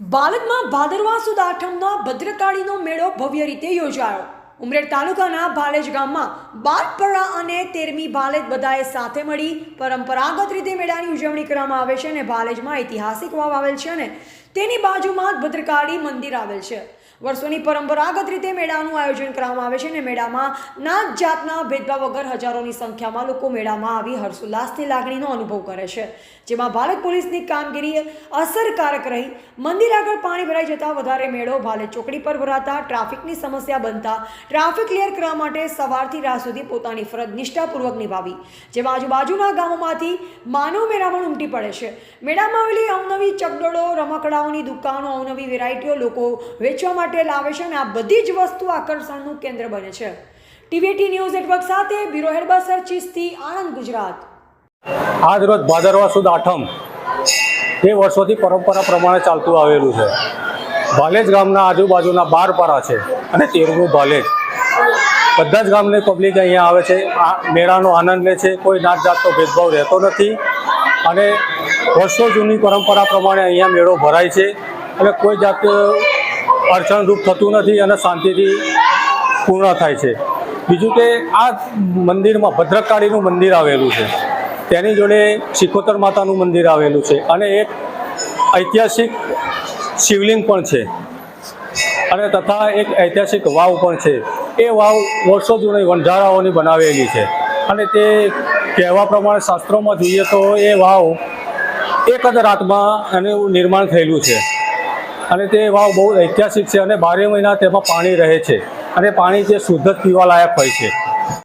બાલદમાં ભાદરવા સુદ આઠમના ભદ્રકાળીનો મેળો ભવ્ય રીતે યોજાયો. ઉમરેડ તાલુકાના ભાલેજ ગામમાં બાલપરા અને તેરમી ભાલેજ બધાએ સાથે મળી પરંપરાગત રીતે મેળાની ઉજવણી કરવામાં આવે છે અને ભાલેજમાં ઐતિહાસિક વાવ આવેલ છે અને તેની બાજુમાં ભદ્રકાળી મંદિર આવેલ છે. વર્ષોની પરંપરાગત રીતે મેળાનું આયોજન કરવામાં આવે છે અને મેળામાં નાત જાતના ભેદભાવ વગર હજારોની સંખ્યામાં લોકો મેળામાં આવી હર્ષોલ્લાસની લાગણીનો અનુભવ કરે છે. જેમાં ભારત પોલીસની કામગીરી અસરકારક રહી. મંદિર આગળ પાણી ભરાઈ જતાં વધારે મેળો ભાલે ચોકડી પર ભરાતા, ટ્રાફિકની સમસ્યા બનતા, ટ્રાફિક ક્લિયર કરવા માટે સવારથી રાત સુધી પોતાની ફરજ નિષ્ઠાપૂર્વક નિભાવી. જેમાં આજુબાજુના ગામોમાંથી માનવ મેળામાં ઉમટી પડે છે. મેળામાં આવેલી અવનવી ચકડોળો, રમકડાઓની દુકાનો, અવનવી વેરાયટીઓ લોકો વેચવા માટે લાવે છે અને આ બધી જ વસ્તુ આકર્ષણનું કેન્દ્ર બને છે. ટીવીટી ન્યૂઝ નેટવર્ક સાથે બ્યુરો હેડ બસર આણંદ, ગુજરાત. આજ રોજ ભાદરવા સુદ આઠમ એ વર્ષોથી પરંપરા પ્રમાણે ચાલતું આવેલું છે. ભાલેજ ગામના આજુબાજુના બાર પારા છે અને તેરનું ભાલેજ. બધા જ ગામની પબ્લિક અહીંયા આવે છે. આ મેળાનો આનંદ લે છે. કોઈ નાત જાતનો ભેદભાવ રહેતો નથી. અને વર્ષો જૂની પરંપરા પ્રમાણે અહીંયા મેળો ભરાય છે. અને કોઈ જાત અડચણરૂપ થતું નથી અને શાંતિથી પૂર્ણ થાય છે. બીજું કે આ મંદિરમાં ભદ્રકાળીનું મંદિર આવેલું છે. તેની જોડે શિકોતર માતાનું મંદિર આવેલું છે અને એક ઐતિહાસિક શિવલિંગ પણ છે. અને તથા એક ઐતિહાસિક વાવ પણ છે. એ વાવ વર્ષો જૂની વંઢારાઓની બનાવેલી છે. અને તે કહેવા પ્રમાણે શાસ્ત્રોમાં જોઈએ તો એ વાવ એક જ રાતમાં એનું નિર્માણ થયેલું છે. અને તે વાવ બહુ ઐતિહાસિક છે અને બારે મહિના તેમાં પાણી રહે છે. અને પાણી તે શુદ્ધ પીવાલાયક હોય છે.